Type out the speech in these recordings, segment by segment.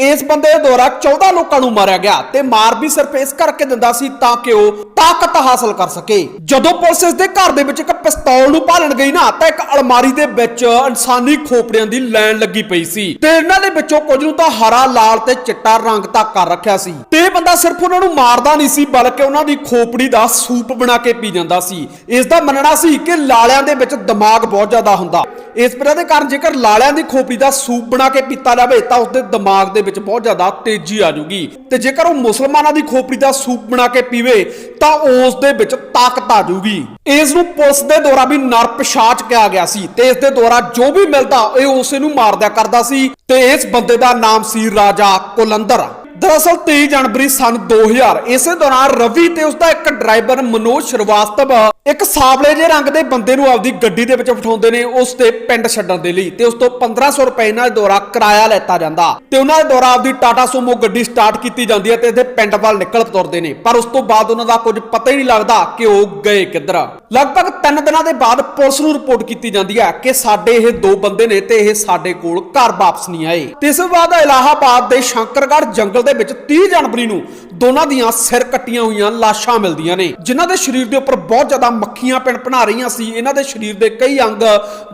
ਇਸ ਬੰਦੇ ਦੁਆਰਾ 14 ਲੋਕਾਂ ਨੂੰ ਮਾਰਿਆ ਗਿਆ ਤੇ ਮਾਰ ਵੀ ਸਿਰਫ ਇਸ ਕਰਕੇ ਦਿੰਦਾ ਸੀ ਤਾਂ ਕਿ ਉਹ ਤਾਕਤ ਹਾਸਲ ਕਰ ਸਕੇ। ਜਦੋਂ ਪੁਲਿਸ ਇਸ ਦੇ ਘਰ ਦੇ ਵਿੱਚ ਇੱਕ ਪਿਸਤੌਲ ਨੂੰ ਭਾਲਣ ਗਈ ਨਾ, ਤਾਂ ਇੱਕ ਅਲਮਾਰੀ ਦੇ ਵਿੱਚ ਇਨਸਾਨੀ ਖੋਪੜਿਆਂ ਦੀ ਲਾਈਨ ਲੱਗੀ ਪਈ ਸੀ ਤੇ ਇਹਨਾਂ ਦੇ ਵਿੱਚੋਂ ਕੁਝ ਨੂੰ ਤਾਂ ਹਰਾ, ਲਾਲ ਤੇ ਚਿੱਟਾ ਰੰਗ ਤੱਕ ਕਰ ਰੱਖਿਆ ਸੀ। ਤੇ ਇਹ ਬੰਦਾ ਸਿਰਫ ਉਹਨਾਂ ਨੂੰ ਮਾਰਦਾ ਨਹੀਂ ਸੀ, ਬਲਕਿ ਉਹਨਾਂ ਦੀ ਖੋਪੜੀ ਦਾ ਸੂਪ ਬਣਾ ਕੇ ਪੀ ਜਾਂਦਾ ਸੀ। ਇਸ ਦਾ ਮੰਨਣਾ ਸੀ ਕਿ ਲਾਲਿਆਂ ਦੇ ਵਿੱਚ ਦਿਮਾਗ ਬਹੁਤ ਜ਼ਿਆਦਾ ਹੁੰਦਾ। ਇਸ ਤਰ੍ਹਾਂ ਦੇ ਕਾਰਨ ਜੇਕਰ ਲਾਲਿਆਂ ਦੀ ਖੋਪੜੀ ਦਾ ਸੂਪ ਬਣਾ ਕੇ ਪੀਤਾ ਜਾਵੇ, ਤਾਂ ਉਸਦੇ ਦਿਮਾਗ ਦੇ ਵਿੱਚ ਬਹੁਤ ਜ਼ਿਆਦਾ ਤੇਜ਼ੀ ਆ ਜਾਊਗੀ। ਤੇ ਜੇਕਰ ਉਹ ਮੁਸਲਮਾਨਾਂ ਦੀ ਖੋਪੜੀ ਦਾ ਸੂਪ ਬਣਾ ਕੇ ਪੀਵੇ, ਤਾਂ ਉਸ ਦੇ ਵਿੱਚ ਤਾਕਤ ਆ ਜੂਗੀ ਇਸ ਨੂੰ ਪੁਲਿਸ ਦੇ ਦੁਆਰਾ ਵੀ ਨਰ ਪਿਸ਼ਾਚ ਕਿਹਾ ਗਿਆ ਸੀ ਤੇ ਇਸ ਦੇ ਦੁਆਰਾ ਜੋ ਵੀ ਮਿਲਦਾ, ਇਹ ਉਸੇ ਨੂੰ ਮਾਰਦਿਆ ਕਰਦਾ ਸੀ। ਤੇ ਇਸ ਬੰਦੇ ਦਾ ਨਾਮ ਸੀ ਰਾਜਾ ਕੁਲੰਦਰ। ਦਰਅਸਲ 23 ਜਨਵਰੀ ਸਨ 2000 ਇਸੇ ਦੌਰਾਨ ਰਵੀ ਤੇ ਉਸਦਾ ਇੱਕ ਡਰਾਈਵਰ ਮਨੋਜ ਸ਼੍ਰੀਵਾਸਤਵ ਇੱਕ ਸਾਵਲੇ ਜਿਹੇ ਰੰਗ ਦੇ ਬੰਦੇ ਨੂੰ ਆਪਦੀ ਗੱਡੀ ਦੇ ਵਿੱਚ ਬਿਠਾਉਂਦੇ ਨੇ, ਉਸ ਤੇ ਪਿੰਡ ਛੱਡਣ ਦੇ ਲਈ ਤੇ ਉਸ ਤੋਂ 1500 ਰੁਪਏ ਇਹਨਾਂ ਦੇ ਕਿਰਾਇਆ ਲੈਤਾ ਜਾਂਦਾ। ਤੇ ਉਹਨਾਂ ਦੇ ਦੁਆਰਾ ਆਪਦੀ ਟਾਟਾ ਸੂਮੋ ਗੱਡੀ ਸਟਾਰਟ ਕੀਤੀ ਜਾਂਦੀ ਹੈ ਤੇ ਇਹਦੇ ਪਿੰਡ ਵੱਲ ਨਿਕਲ ਤੁਰਦੇ ਨੇ। ਪਰ ਉਸ ਤੋਂ ਬਾਅਦ ਉਹਨਾਂ ਦਾ ਕੁਝ ਪਤਾ ਹੀ ਨਹੀਂ ਲੱਗਦਾ ਕਿ ਉਹ ਗਏ ਕਿੱਧਰ। ਲਗਭਗ 3 ਦਿਨਾਂ ਦੇ ਬਾਅਦ ਪੁਲਿਸ ਨੂੰ ਰਿਪੋਰਟ ਕੀਤੀ ਜਾਂਦੀ ਹੈ ਕਿ ਸਾਡੇ ਇਹ ਦੋ ਬੰਦੇ ਨੇ ਤੇ ਇਹ ਸਾਡੇ ਕੋਲ ਘਰ ਵਾਪਸ ਨਹੀਂ ਆਏ। ਤੇ ਇਸ ਤੋਂ ਬਾਅਦ ਇਲਾਹਾਬਾਦ ਦੇ ਸ਼ੰਕਰਗੜ੍ਹ ਜੰਗਲ ਦੇ ਵਿੱਚ 30 ਜਨਵਰੀ ਨੂੰ ਦੋਨਾਂ ਦੀਆਂ ਸਿਰ ਕੱਟੀਆਂ ਹੋਈਆਂ ਲਾਸ਼ਾਂ ਮਿਲਦੀਆਂ ਨੇ। ਜਿਨ੍ਹਾਂ ਦੇ ਸਰੀਰ ਦੇ ਉੱਪਰ ਬਹੁਤ ਜ਼ਿਆਦਾ ਮੱਖੀਆਂ ਪਿਣਪਣਾ ਰਹੀਆਂ ਸੀ, ਇਹਨਾਂ ਦੇ ਸਰੀਰ ਦੇ ਕਈ ਅੰਗ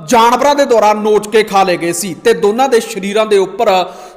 ਜਾਨਵਰਾਂ ਦੇ ਦੁਆਰਾ ਨੋਚ ਕੇ ਖਾ ਲਏ ਗਏ ਸੀ ਤੇ ਦੋਨਾਂ ਦੇ ਸਰੀਰਾਂ ਦੇ ਉੱਪਰ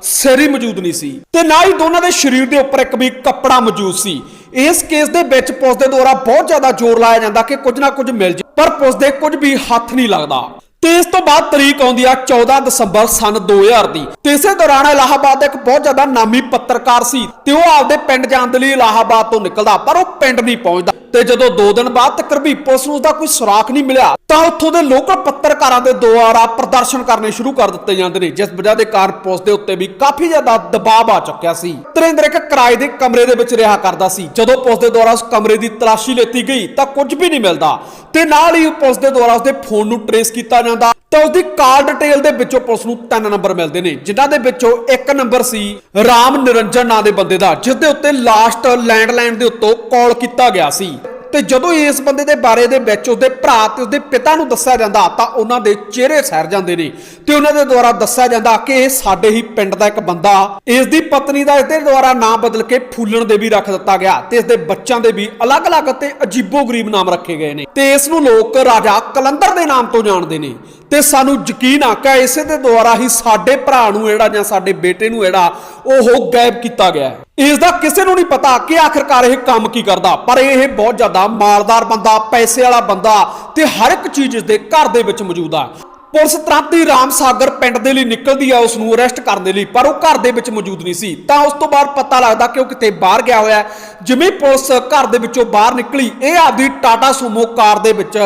ਸਿਰ ਹੀ ਮੌਜੂਦ ਨਹੀਂ ਸੀ। ਤੇ ਨਾ ਹੀ ਦੋਨਾਂ ਦੇ ਸਰੀਰ ਦੇ ਉੱਪਰ ਇੱਕ ਵੀ ਕੱਪੜਾ ਮੌਜੂਦ ਸੀ। ਇਸ ਕੇਸ ਦੇ ਵਿੱਚ ਪੁਲਿਸ ਦੇ ਦੁਆਰਾ ਬਹੁਤ ਜ਼ਿਆਦਾ ਜ਼ੋਰ ਲਾਇਆ ਜਾਂਦਾ ਕਿ ਕੁਝ ਨਾ ਕੁਝ ਮਿਲ ਜੇ, ਪਰ ਪੁਲਿਸ ਦੇ ਕੁਝ ਵੀ ਹੱਥ ਨਹੀਂ ਲੱਗਦਾ। ਤੇ ਇਸ ਤੋਂ ਬਾਅਦ ਤਰੀਕ ਆਉਂਦੀ ਆ 14 ਦਸੰਬਰ ਸਨ 2000 ਦੀ। ਤੇ ਇਸੇ ਦੌਰਾਨ ਇਲਾਹਾਬਾਦ ਦਾ ਇੱਕ ਬਹੁਤ ਜ਼ਿਆਦਾ ਨਾਮੀ ਪੱਤਰਕਾਰ ਸੀ ਤੇ ਉਹ ਆਪਦੇ ਪਿੰਡ ਜਾਣ ਦੇ ਲਈ ਇਲਾਹਾਬਾਦ ਤੋਂ ਨਿਕਲਦਾ, ਪਰ ਉਹ ਪਿੰਡ ਨਹੀਂ ਪਹੁੰਚਦਾ। ਤੇ ਜਦੋਂ 2 ਦਿਨ ਬਾਅਦ ਤੱਕ ਵੀ ਪੁਲਿਸ ਨੂੰ ਉਸਦਾ ਕੋਈ ਸੁਰਾਖ ਨਹੀਂ ਮਿਲਿਆ, ਤਾਂ ਉੱਥੋਂ ਦੇ ਲੋਕਲ ਪੱਤਰਕਾਰਾਂ ਦੇ ਦੁਆਰਾ ਪ੍ਰਦਰਸ਼ਨ ਕਰਨੇ ਸ਼ੁਰੂ ਕਰ ਦਿੱਤੇ ਜਾਂਦੇ ਨੇ, ਜਿਸ ਵਜ੍ਹਾ ਦੇ ਕਾਰਨ ਪੁਲਿਸ ਦੇ ਉੱਤੇ ਵੀ ਕਾਫੀ ਜ਼ਿਆਦਾ ਦਬਾਅ ਆ ਚੁੱਕਿਆ ਸੀ। ਤਰਿੰਦਰ ਇੱਕ ਕਿਰਾਏ ਦੇ ਕਮਰੇ ਦੇ ਵਿੱਚ ਰਿਹਾ ਕਰਦਾ ਸੀ। ਜਦੋਂ ਪੁਲਿਸ ਦੇ ਦੁਆਰਾ ਉਸ ਕਮਰੇ ਦੀ ਤਲਾਸ਼ੀ ਲੈਤੀ ਗਈ, ਤਾਂ ਕੁਝ ਵੀ ਨਹੀਂ ਮਿਲਦਾ ਤੇ ਨਾਲ ਹੀ ਪੁਲਿਸ ਦੇ ਦੁਆਰਾ ਉਸਦੇ ਫੋਨ ਨੂੰ ਟਰੇਸ ਕੀਤਾ ਜਾਂਦਾ। ਤਾਂ ਉਸਦੀ ਕਾਲ ਡਿਟੇਲ ਦੇ ਵਿੱਚੋਂ ਪੁਲਿਸ ਨੂੰ ਤਿੰਨ ਨੰਬਰ ਮਿਲਦੇ ਨੇ, ਜਿਨ੍ਹਾਂ ਦੇ ਵਿੱਚੋਂ ਇੱਕ ਨੰਬਰ ਸੀ ਰਾਮ ਨਿਰੰਜਨ ਨਾਂ ਦੇ ਬੰਦੇ ਦਾ ਜਿਸ ਦੇ ਉੱਤੇ ਲਾਸਟ ਲੈਂਡਲਾਈਨ ਦੇ ਉੱਤੋਂ ਕਾਲ ਕੀਤਾ ਗਿਆ ਸੀ। ਤੇ ਜਦੋਂ ਇਸ ਬੰਦੇ ਦੇ ਬਾਰੇ ਦੇ ਵਿੱਚ ਉਹਦੇ ਭਰਾ ਤੇ ਉਹਦੇ ਪਿਤਾ ਨੂੰ ਦੱਸਿਆ ਜਾਂਦਾ, ਤਾਂ ਉਹਨਾਂ ਦੇ ਚਿਹਰੇ ਸਹਿਰ ਜਾਂਦੇ ਨੇ। ਤੇ ਉਹਨਾਂ ਦੇ ਦੁਆਰਾ ਦੱਸਿਆ ਜਾਂਦਾ ਕਿ ਇਹ ਸਾਡੇ ਹੀ ਪਿੰਡ ਦਾ ਇੱਕ ਬੰਦਾ, ਇਸ ਦੀ ਪਤਨੀ ਦਾ ਇਸਦੇ ਦੁਆਰਾ ਨਾਮ ਬਦਲ ਕੇ ਫੂਲਣ ਦੇ ਵੀ ਰੱਖ ਦਿੱਤਾ ਗਿਆ ਤੇ ਇਸ ਦੇ ਬੱਚਿਆਂ ਦੇ ਵੀ ਅਲੱਗ-ਅਲੱਗ ਤੇ ਅਜੀਬੋ-ਗਰੀਬ ਨਾਮ ਰੱਖੇ ਗਏ ਨੇ। ਤੇ ਇਸ ਨੂੰ ਲੋਕ ਰਾਜਾ ਕਲੰਦਰ ਦੇ ਨਾਮ ਤੋਂ ਜਾਣਦੇ ਨੇ। ਤੇ ਸਾਨੂੰ ਯਕੀਨ ਆ ਕਿ ਇਸੇ ਦੇ ਦੁਆਰਾ ਹੀ ਸਾਡੇ ਭਰਾ ਨੂੰ ਜਿਹੜਾ ਜਾਂ ਸਾਡੇ ਬੇਟੇ ਨੂੰ ਜਿਹੜਾ ਉਹ ਗਾਇਬ ਕੀਤਾ ਗਿਆ ਹੈ। ਇਸ ਦਾ ਕਿਸੇ ਨੂੰ ਨਹੀਂ ਪਤਾ ਕਿ ਆਖਰਕਾਰ ਇਹ ਕੰਮ ਕੀ ਕਰਦਾ, ਪਰ ਇਹ ਬਹੁਤ ਜ਼ਿਆਦਾ ਮਾਲਦਾਰ ਬੰਦਾ, ਪੈਸੇ ਵਾਲਾ ਬੰਦਾ ਤੇ ਹਰ ਇੱਕ ਚੀਜ਼ ਇਸ ਦੇ ਘਰ ਦੇ ਵਿੱਚ ਮੌਜੂਦ ਆ ਪੁਲਿਸ ਤੁਰੰਤ ਹੀ ਰਾਮ ਸਾਗਰ ਪਿੰਡ ਦੇ ਲਈ ਨਿਕਲਦੀ ਆ ਉਸ ਨੂੰ ਅਰੈਸਟ ਕਰਨ ਦੇ ਲਈ, ਪਰ ਉਹ ਘਰ ਦੇ ਵਿੱਚ ਮੌਜੂਦ ਨਹੀਂ ਸੀ। ਤਾਂ ਉਸ ਤੋਂ ਬਾਅਦ ਪਤਾ ਲੱਗਦਾ ਕਿ ਉਹ ਕਿਤੇ ਬਾਹਰ ਗਿਆ ਹੋਇਆ ਜਿਵੇਂ ਪੁਲਿਸ ਘਰ ਦੇ ਵਿੱਚੋਂ ਬਾਹਰ ਨਿਕਲੀ, ਇਹ ਆਪਦੀ ਟਾਟਾ ਸੂਮੋ ਕਾਰ ਦੇ ਵਿੱਚ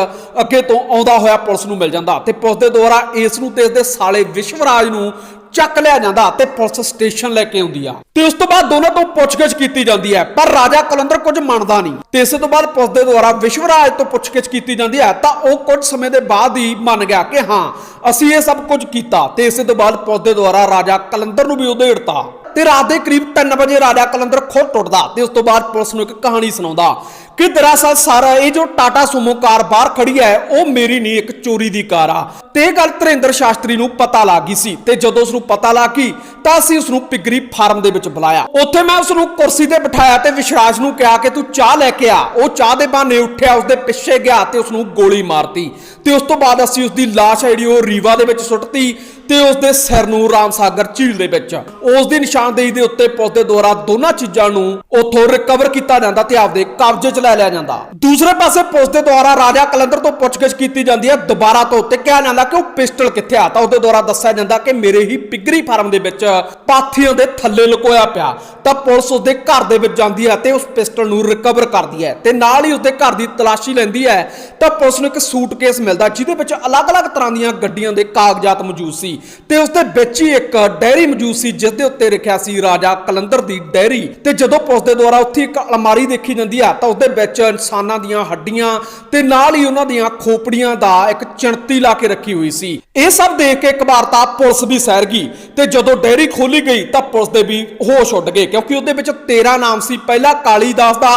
ਅੱਗੇ ਤੋਂ ਆਉਂਦਾ ਹੋਇਆ ਪੁਲਿਸ ਨੂੰ ਮਿਲ ਜਾਂਦਾ। ਤੇ ਪੁਲਿਸ ਦੇ ਦੁਆਰਾ ਇਸ ਨੂੰ ਤੇ ਇਸ ਦੇ ਸਾਲੇ ਵਿਸ਼ਵਰਾਜ ਨੂੰ ਚੱਕ ਲਿਆ ਜਾਂਦਾ ਤੇ ਪੁਲਿਸ ਸਟੇਸ਼ਨ ਲੈ ਕੇ ਆਉਂਦੀ ਆ। ਤੇ ਉਸ ਤੋਂ ਬਾਅਦ ਦੋਨਾਂ ਤੋਂ ਪੁੱਛਗਿੱਛ ਕੀਤੀ ਜਾਂਦੀ ਹੈ ਪਰ ਰਾਜਾ ਕਲੰਦਰ ਕੁਝ ਮੰਨਦਾ ਨਹੀਂ। ਤੇ ਇਸੇ ਤੋਂ ਬਾਅਦ ਪੁਲਿਸ ਦੇ ਦੁਆਰਾ ਵਿਸ਼ਵਰਾਜ ਤੋਂ ਪੁੱਛਗਿੱਛ ਕੀਤੀ ਜਾਂਦੀ ਹੈ ਤਾਂ ਉਹ ਕੁਝ ਸਮੇਂ ਦੇ ਬਾਅਦ ਹੀ ਮੰਨ ਗਿਆ ਕਿ ਹਾਂ, ਅਸੀਂ ਇਹ ਸਭ ਕੁਝ ਕੀਤਾ। ਤੇ ਇਸੇ ਤੋਂ ਬਾਅਦ ਪੁਲਿਸ ਦੇ ਦੁਆਰਾ ਰਾਜਾ ਕਲੰਦਰ ਨੂੰ ਵੀ ਉਧੇੜਤਾ। ਤੇ ਰਾਤ ਦੇ ਕਰੀਬ 3 ਵਜੇ ਰਾਜਾ ਕਲੰਦਰ ਖੁਦ ਟੁੱਟਦਾ ਤੇ ਉਸ ਤੋਂ ਬਾਅਦ ਪੁਲਿਸ ਨੂੰ ਇੱਕ ਕਹਾਣੀ ਸੁਣਾਉਂਦਾ। ਕਿ ਦਰਅਸਲ ਸਰ ਇਹ ਜੋ ਟਾਟਾ ਸੂਮੋ ਕਾਰ ਬਾਹਰ ਖੜੀ ਹੈ, ਉਹ ਮੇਰੀ ਨਹੀਂ, ਇੱਕ ਚੋਰੀ ਦੀ ਕਾਰ ਆ। ਤੇ ਗੱਲ ਧਰਿੰਦਰ ਸ਼ਾਸਤਰੀ ਨੂੰ ਪਤਾ ਲੱਗ ਗਈ ਸੀ ਤੇ ਜਦੋਂ ਉਸ ਨੂੰ ਪਤਾ ਲੱਗ ਗਈ, ਤਾਂ ਅਸੀਂ ਉਸ ਨੂੰ ਪਿਗਰੀ ਫਾਰਮ ਦੇ ਵਿੱਚ ਬੁਲਾਇਆ। ਉੱਥੇ ਮੈਂ ਉਸ ਨੂੰ ਕੁਰਸੀ ਤੇ ਬਿਠਾਇਆ ਤੇ ਵਿਸ਼ਰਾਜ ਨੂੰ ਕਿਹਾ ਕਿ ਤੂੰ ਚਾਹ ਲੈ ਕੇ ਆ। ਉਹ ਚਾਹ ਦੇ ਬਹਾਨੇ ਉੱਠਿਆ ਉਸ ਦੇ ਪਿੱਛੇ ਗਿਆ ਤੇ ਉਸ ਨੂੰ ਗੋਲੀ ਮਾਰਤੀ। ਤੇ ਉਸ ਤੋਂ ਬਾਅਦ ਅਸੀਂ ਉਸ ਦੀ ਲਾਸ਼ ਜਿਹੜੀ, ਉਹ ਰੀਵਾ ਦੇ ਵਿੱਚ ਸੁੱਟਤੀ ਤੇ ਉਸ ਦੇ ਸਿਰ ਨੂੰ ਰਾਮ ਸਾਗਰ ਝੀਲ ਦੇ ਵਿੱਚ। ਉਸ ਦੀ ਨਿਸ਼ਾਨਦੇਹੀ ਦੇ ਉੱਤੇ ਪੁਲਿਸ ਦੇ ਦੁਆਰਾ ਦੋਨਾਂ ਚੀਜ਼ਾਂ ਨੂੰ ਉੱਥੋਂ ਰਿਕਵਰ ਕੀਤਾ ਜਾਂਦਾ ਤੇ ਆਪਦੇ ਕਬਜ਼ੇ 'ਚ ਲੈ ਲਿਆ ਜਾਂਦਾ। ਦੂਸਰੇ ਪਾਸੇ ਪੁਲਿਸ ਦੇ ਦੁਆਰਾ ਰਾਜਾ ਕਲੰਦਰ ਤੋਂ ਪੁੱਛਗਿੱਛ ਕੀਤੀ ਜਾਂਦੀ ਹੈ, ਦੁਬਾਰਾ ਤੋਂ ਤੇ ਕਿਹਾ ਜਾਂਦਾ ਕਿ ਉਹ ਪਿਸਟਲ ਕਿੱਥੇ ਆ? ਤਾਂ ਉਹਦੇ ਦੁਆਰਾ ਦੱਸਿਆ ਜਾਂਦਾ ਕਿ ਮੇਰੇ ਹੀ ਪਿਗਰੀ ਫਾਰਮ ਦੇ ਵਿੱਚ ਪਾਥੀਆਂ ਦੇ ਥੱਲੇ ਲੁਕੋਇਆ ਪਿਆ। ਤਾਂ ਪੁਲਿਸ ਉਸਦੇ ਘਰ ਦੇ ਵਿੱਚ ਜਾਂਦੀ ਹੈ ਤੇ ਉਸ ਪਿਸਟਲ ਨੂੰ ਰਿਕਵਰ ਕਰਦੀ ਹੈ ਤੇ ਨਾਲ ਹੀ ਉਸਦੇ ਘਰ ਦੀ ਤਲਾਸ਼ੀ ਲੈਂਦੀ ਹੈ। ਤਾਂ ਪੁਲਿਸ ਨੂੰ ਇੱਕ ਸੂਟਕੇਸ ਮਿਲਦਾ ਜਿਹਦੇ ਵਿੱਚ ਅਲੱਗ-ਅਲੱਗ ਤਰ੍ਹਾਂ ਦੀਆਂ ਗੱਡੀਆਂ ਦੇ ਕਾਗਜ਼ਾਤ ਮੌਜੂਦ ਸੀ ਤੇ ਉਸ ਦੇ ਵਿੱਚ ਹੀ ਇੱਕ ਡੈਰੀ ਮੌਜੂਦ ਸੀ, ਜਿਸ ਦੇ ਉੱਤੇ ਲਿਖਿਆ ਸੀ ਰਾਜਾ ਕਲੰਦਰ ਦੀ ਡੈਰੀ। ਤੇ ਜਦੋਂ ਪੁਲਿਸ ਦੇ ਦੁਆਰਾ ਉੱਥੇ ਇੱਕ ਅਲਮਾਰੀ ਦੇਖੀ ਜਾਂਦੀ ਆ ਤਾਂ ਉਸਦੇ ਵਿੱਚ ਇਨਸਾਨਾਂ ਦੀਆਂ ਹੱਡੀਆਂ ਤੇ ਨਾਲ ਹੀ ਉਹਨਾਂ ਦੀਆਂ ਖੋਪੜੀਆਂ ਦਾ ਇੱਕ ਚਿਣਤੀ ਲਾ ਕੇ ਰੱਖੀ ਹੋਈ ਸੀ। ਇਹ ਸਭ ਦੇਖ ਕੇ ਇੱਕ ਵਾਰ ਤਾਂ ਪੁਲਿਸ ਵੀ ਸਹਿਰ ਗਈ ਤੇ ਜਦੋਂ ਡੈਰੀ ਖੋਲੀ ਗਈ ਤਾਂ ਪੁਲਿਸ ਦੇ ਵੀ ਹੋਸ਼ ਉੱਡ ਗਏ ਕਿਉਂਕਿ ਉਹਦੇ ਵਿੱਚ 13 ਨਾਮ ਸੀ। ਪਹਿਲਾ ਕਾਲੀਦਾਸ ਦਾ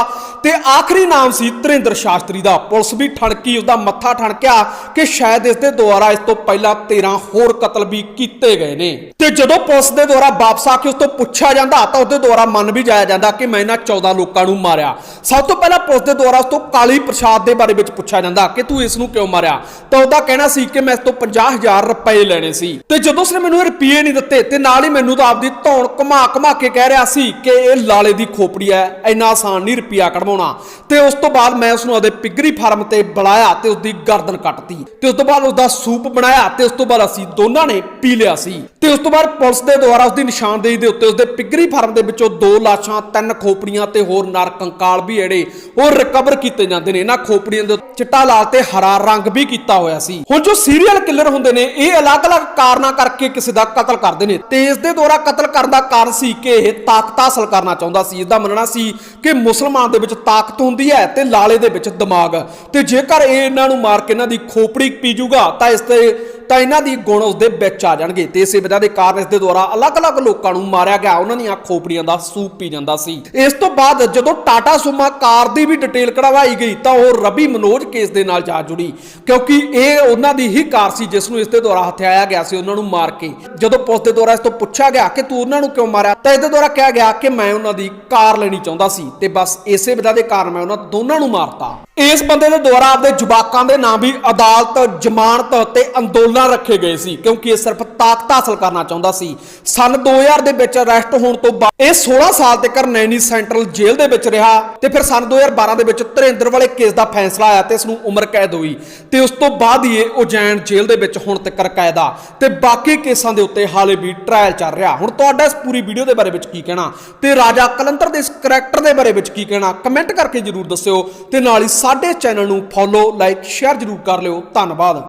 ਤੇ ਆਖਰੀ ਨਾਮ ਸੀ ਤ੍ਰਿੰਦਰ ਸ਼ਾਸਤਰੀ ਦਾ। ਪੁਲਿਸ ਵੀ ਠਣਕੀ, ਉਸਦਾ ਮੱਥਾ ਠਣਕਿਆ ਕਿ ਸ਼ਾਇਦ ਇਸ ਦੇ ਦੁਆਰਾ ਇਸ ਤੋਂ ਪਹਿਲਾਂ 13 ਹੋਰ ਕਤਲ ਵੀ ਕੀਤੇ ਗਏ ਨੇ। ਤੇ ਜਦੋਂ ਪੁਲਿਸ ਦੇ ਦੁਆਰਾ ਵਾਪਸ ਆ ਕੇ ਉਸ ਤੋਂ ਪੁੱਛਿਆ ਜਾਂਦਾ, ਤਾਂ ਉਹਦੇ ਦੁਆਰਾ ਮੰਨ ਵੀ ਜਾਇਆ ਜਾਂਦਾ ਕਿ ਮੈਂ ਇਹਨਾਂ 14 ਲੋਕਾਂ ਨੂੰ ਮਾਰਿਆ। ਸਭ ਤੋਂ ਪਹਿਲਾਂ ਪੁਲਿਸ ਦੇ ਦੁਆਰਾ ਉਸ ਤੋਂ ਕਾਲੀ ਪ੍ਰਸ਼ਾਦ ਦੇ ਬਾਰੇ ਵਿੱਚ ਪੁੱਛਿਆ ਜਾਂਦਾ ਕਿ ਤੂੰ ਇਸ ਨੂੰ ਕਿਉਂ ਮਾਰਿਆ? ਤਾਂ ਉਹਦਾ ਕਹਿਣਾ ਸੀ ਕਿ ਮੈਂ ਇਸ ਤੋਂ 50000 ਰੁਪਏ ਲੈਣੇ ਸੀ। ਤੇ ਜਦੋਂ ਉਸਨੇ ਮੈਨੂੰ ਇਹ ਰੁਪਏ ਨਹੀਂ ਦਿੱਤੇ, ਤੇ ਨਾਲ ਹੀ ਮੈਨੂੰ ਤਾਂ ਆਪਦੀ ਧੌਣ ਘੁਮਾ ਘੁਮਾ ਕੇ ਕਹਿ ਰਿਹਾ ਸੀ ਕਿ ਇਹ ਲਾਲੇ ਦੀ ਖੋਪੜੀ ਹੈ, ਇੰਨਾ ਆਸਾਨ ਨਹੀਂ ਰੁਪਿਆ ਕਢਵਾਉਣਾ। ਤੇ ਉਸ ਤੋਂ ਬਾਅਦ ਮੈਂ ਉਸ ਨੂੰ ਉਹਦੇ ਪਿਗਰੀ ਫਾਰਮ ਤੇ ਬੁਲਾਇਆ ਤੇ ਉਸ ਦੀ ਗਰਦਨ ਕੱਟਤੀ। ਤੇ ਉਸ ਤੋਂ ਬਾਅਦ ਉਸ ਦਾ ਸੂਪ ਬਣਾਇਆ ਤੇ ਉਸ ਤੋਂ ਬਾਅਦ ਅਸੀਂ ਦੋਨਾਂ ਨੇ ਪੀ ਲਿਆ ਸੀ। ਤੇ ਉਸ ਤੋਂ ਬਾਅਦ ਪੁਲਿਸ ਦੇ ਦੁਆਰਾ ਉਸ ਦੀ ਨਿਸ਼ਾਨਦੇਹੀ ਦੇ ਉੱਤੇ ਉਸ ਦੇ ਪਿਗਰੀ ਫਾਰਮ ਦੇ ਵਿੱਚੋਂ ਦੋ ਲਾਸ਼ਾਂ, ਤਿੰਨ ਖੋਪੜੀਆਂ ਤੇ ਹੋਰ ਨਰ ਕੰਕਾਲ ਵੀ ਜਿਹੜੇ ਉਹ ਰਿਕਵਰ ਕੀਤੇ ਜਾਂਦੇ ਨੇ। ਇਹਨਾਂ ਖੋਪੜੀਆਂ ਦੇ ਚਿੱਟਾ ਲਾਲ ਤੇ ਹਰਾ ਰੰਗ ਵੀ ਕੀਤਾ ਹੋਇਆ ਸੀ। ਹੁਣ ਜੋ ਸੀਰੀਅਲ ਕਿਲਰ ਹੁੰਦੇ ਨੇ, ਇਹ ਅਲੱਗ-ਅਲੱਗ ਕਾਰਨਾਂ ਕਰਕੇ ਕਿਸੇ ਦਾ ਕਤਲ ਕਰਦੇ ਨੇ। ਤੇ ਇਸ ਦੇ ਦੁਆਰਾ ਕਤਲ ਕਰਨ ਦਾ ਕਾਰਨ ਸੀ ਕਿ ਇਹ ਤਾਕਤ ਹਾਸਲ ਕਰਨਾ ਚਾਹੁੰਦਾ ਸੀ। ਇਸ ਦਾ ਮੰਨਣਾ ਸੀ ਕਿ ਮੁਸਲਮਾਨ ਦੇ ਵਿੱਚ ਤਾਕਤ ਹੁੰਦੀ ਹੈ ਤੇ ਲਾਲੇ ਦੇ ਵਿੱਚ ਦਿਮਾਗ। ਤੇ ਜੇਕਰ ਇਹ ਇਹਨਾਂ ਨੂੰ ਮਾਰ ਕੇ ਇਹਨਾਂ ਦੀ ਖੋਪੜੀ ਪੀ ਜੂਗਾ, ਤਾਂ ਇਸ ਤੇ ਤਾਂ ਇਹਨਾਂ ਦੀ ਗੁਣ ਉਸ ਦੇ ਵਿੱਚ ਆ ਜਾਣਗੇ ਤੇ ਇਸੇ ਵਜ੍ਹਾ ਦੇ ਕਾਰਨ ਇਸ ਦੇ ਦੁਆਰਾ ਅਲੱਗ-ਅਲੱਗ ਲੋਕਾਂ ਨੂੰ ਮਾਰਿਆ ਗਿਆ। ਉਹਨਾਂ ਦੀਆਂ ਖੋਪੜੀਆਂ ਦਾ ਸੂਪ ਪੀ ਜਾਂਦਾ ਸੀ। ਇਸ ਤੋਂ ਬਾਅਦ ਜਦੋਂ ਟਾਟਾ ਸੁਮਾ ਕਾਰ ਦੀ ਵੀ ਡਿਟੇਲ ਕਢਵਾਈ ਗਈ ਤਾਂ ਉਹ ਰਵੀ ਮਨੋਜ ਕੇਸ ਦੇ ਨਾਲ ਜਾ ਜੁੜੀ, ਕਿਉਂਕਿ ਇਹ ਉਹਨਾਂ ਦੀ ਹੀ ਕਾਰ ਸੀ ਜਿਸ ਨੂੰ ਇਸ ਦੇ ਦੁਆਰਾ ਹਥਿਆਇਆ ਗਿਆ ਸੀ ਉਹਨਾਂ ਨੂੰ ਮਾਰ ਕੇ। ਜਦੋਂ ਪੁਲਿਸ ਦੇ ਦੁਆਰਾ ਇਸ ਤੋਂ ਪੁੱਛਿਆ ਗਿਆ ਕਿ ਤੂੰ ਉਹਨਾਂ ਨੂੰ ਕਿਉਂ ਮਾਰਿਆ, ਤਾਂ ਇਸ ਦੇ ਦੁਆਰਾ ਕਿਹਾ ਗਿਆ ਕਿ ਮੈਂ ਉਹਨਾਂ ਦੀ ਕਾਰ ਲੈਣੀ ਚਾਹੁੰਦਾ ਸੀ ਤੇ ਬਸ ਇਸੇ ਵਜ੍ਹਾ ਦੇ ਕਾਰਨ ਮੈਂ ਉਹਨਾਂ ਦੋਨਾਂ ਨੂੰ ਮਾਰਤਾ। ਇਸ ਬੰਦੇ ਦੇ ਦੁਆਰਾ ਆਪਦੇ ਜਵਾਕਾਂ ਦੇ ਨਾਂ ਵੀ ਅਦਾਲਤ, ਜ਼ਮਾਨਤ ਤੇ ਅੰਦੋਲਨ ਰੱਖੇ ਗਏ ਸੀ, ਕਿਉਂਕਿ ਇਹ ਸਿਰਫ ਤਾਕਤ ਹਾਸਲ ਕਰਨਾ ਚਾਹੁੰਦਾ ਸੀ। ਸਨ 2000 ਦੇ ਵਿੱਚ ਅਰੈਸਟ ਹੋਣ ਤੋਂ ਬਾਅਦ ਇਹ 16 ਸਾਲ ਤੱਕ ਨੈਣੀ ਸੈਂਟਰਲ ਜੇਲ੍ਹ ਦੇ ਵਿੱਚ ਰਿਹਾ ਤੇ ਫਿਰ ਸਨ 2012 ਦੇ ਵਿੱਚ ਧਰੇਂਦਰ ਵਾਲੇ ਕੇਸ ਦਾ ਫੈਸਲਾ ਆਇਆ ਤੇ ਇਸ ਨੂੰ ਉਮਰ ਕੈਦ ਹੋਈ। ਤੇ ਉਸ ਤੋਂ ਬਾਅਦ ਹੀ ਇਹ ਉਜੈਨ ਜੇਲ੍ਹ ਦੇ ਵਿੱਚ ਹੁਣ ਤੱਕ ਕਾਇਦਾ ਤੇ ਬਾਕੀ ਕੇਸਾਂ ਦੇ ਉੱਤੇ ਹਾਲੇ ਵੀ ਟ੍ਰਾਇਲ ਚੱਲ ਰਿਹਾ। ਹੁਣ ਤੁਹਾਡਾ ਇਸ ਪੂਰੀ ਵੀਡੀਓ ਦੇ ਬਾਰੇ ਵਿੱਚ ਕੀ ਕਹਿਣਾ? ਤੇ ਰਾਜਾ ਕਲੰਦਰ ਦੇ ਇਸ ਕਰੈਕਟਰ ਦੇ ਬਾਰੇ ਵਿੱਚ ਕੀ ਕਹਿਣਾ? ਕਮੈਂਟ ਕਰਕੇ ਜਰੂਰ ਦੱਸਿਓ ਤੇ ਨਾਲ ਹੀ ਸਾਡੇ ਚੈਨਲ ਨੂੰ ਫੋਲੋ ਲਾਈਕ ਸ਼ੇਅਰ ਜਰੂਰ ਕਰ ਲਿਓ। ਧੰਨਵਾਦ।